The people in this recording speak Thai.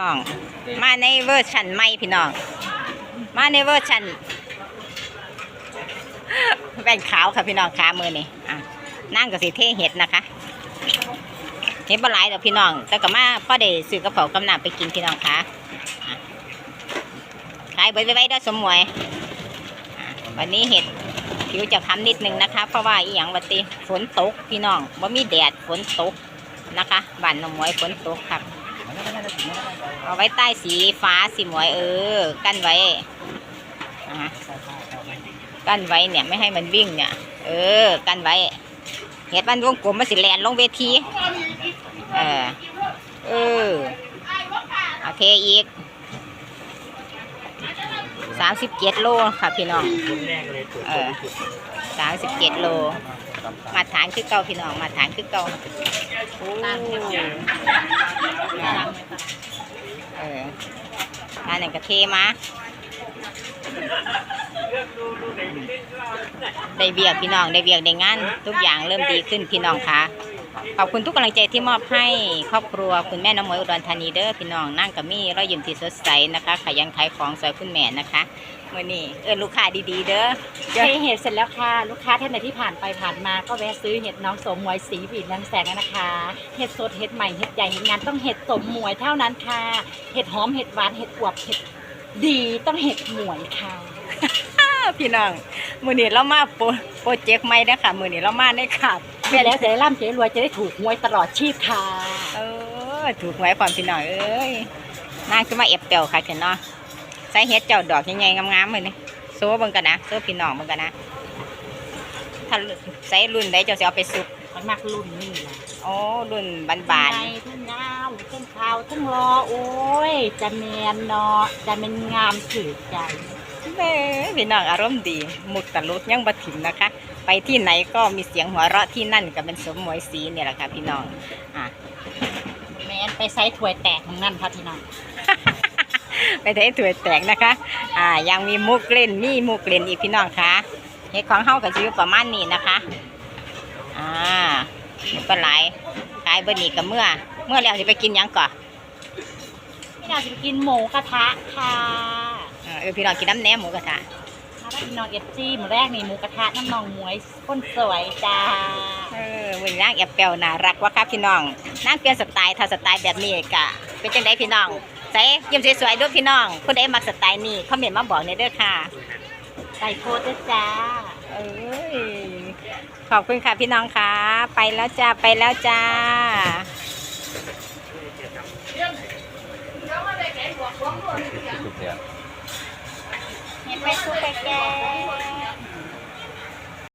น้อง มาในเวอร์ชันใหม่พี่น้อง มาในเวอร์ชันแว่นขาวค่ะพี่น้องขามือนี่อะนั่งกับสีเทเห็ดนะคะเห็ดบหลายดอกพี่น้อง แต่ก็มาพ่อได้ซื้อกระเป๋ากำนัไปกินพี่น้องคะอะขายไว้ไว้ได้สมหวย วันนี้เห็ดผิวจะค้ำนิดนึงนะคะ เพราะว่าอีหยังวัติฝนตกพี่น้องว่ามีแดดฝนตกนะคะบ้านน้องมวยฝนตกครับ เอาไว้ใต้สีฟ้าสีหมวยเออ กั้นไว้กั้นไว้เนี่ยไม่ให้มันวิ่งเนี่ย เออ กั้นไว้ เห็ดมันวงกลมมันสิแลนลงเวที เออ เออโอเคอีกสามสิบเจ็ดโลค่ะพี่น้อง เออสามสิบเจ็ดโล มาฐานคือเก่าพี่น้อง มาฐานคือเก่าโอ้อ่าเออ นี่ก็เทมาได้เบียกพี่น้องได้เบียกได้งาน ทุกอย่างเริ่มดีขึ้นพี่น้องคะ ขอบคุณทุกกำลังใจที่มอบให้ครอบครัวคุณแม่น้องมวยอุดรธานีเด้อพี่น้องนั่งกับมี่รอยยิ้มที่สดใสนะคะขยันขายของสวยคุณแม่นะคะเมื่อนี้เออลูกค้าดีๆ เด้อเทเห็ดเสร็จแล้วค่ะ ลูกค้าท่านใดที่ผ่านไปผ่านมาก็แวะซื้อเห็ดน้องสมหมวยสีผีนังแสงนะคะเห็ดสดเห็ดใหม่เห็ดใหญ่เห็ดงานต้องเห็ดสมหมวยเท่านั้นค่ะเห็ดหอมเห็ดหวานเห็ดอวบเห็ดดีต้องเห็ดหมวยค่ะพี่น้องมือนี้เรามาโปรโปรเจกต์ใหม่นะคะมือนี้เรามาในขา ดเสร็จแล้วจะได้ร่ำจะได้รวยจะได้ถูกหวยตลอดชีพค่ะเออถูกไว้ความพี่น้องเอ้ยนางขึ้นมาเอฟเปียวค่ะเห็นเนาะใส่เฮ็ดเจ้าดอกใหญ่ๆงามๆเลยนี่โซ่เบิ่งกันนะโซ่พี่น้องเบิ่งกันนะถ้าใส่รุ่นใดเจ้าจะเอาไปซุปมันมากรุ่นนี่แหละโอ้รุ่นบานทั้งทั้งยาวทั้งขาวทั้งรอโอ้ยจะเมียนเนาะจะเป็นงามถือใจ ๆเด้อพี่น้องอารมณ์ดีมุกตะลุดยังบ่ถิ่มนะคะ ไปที่ไหนก็มีเสียงหัวเราะที่นั่นก็เป็นสมมวยสีเนี่ยแหละค่ะพี่น้องอะแมนไปไซส์ถวยแตกของนั่นค่ะพี่น้องไปเทถั่วแตกนะคะ อ่า ยังมีมุกเล่นมีมุกเล่นอีกพี่น้องคะเห็ดของเฮากับชีวิตประมาณนี้นะคะ อ่านี่ก็หลายขายเบอร์นี่กับเมื่อ เมื่อแล้วจะไปกินยังก่อนพี่น้องจะไปกินหมูกระทะค่ะ อ่าเออพี่น้องกินน้ำแหนมหมูกระทะมาได้พี่น้องเอฟซีหมูแรกนี่หมูกระทะน้ำนองหมวยคนสวยจ้าเออวันนี้นางแอบเปลวน่ารักวะครับพี่น้องนางเปลี่ยนสไตล์ถ้าสไตล์แบบนี้กะเป็นจังไดพี่น้องใส่ยิ้มสวยๆด้วยพี่น้องผู้ใดมักสไตล์นี้คอมเมนต์มาบอกในอยเด้อค่ะไก่โคตรด้วยจ้าเอ้ยขอบคุณค่ะพี่น้องค่ะ ไปแล้วจ้าไปแล้วจ้าเห็ ไม่นเป็นตุ๊แก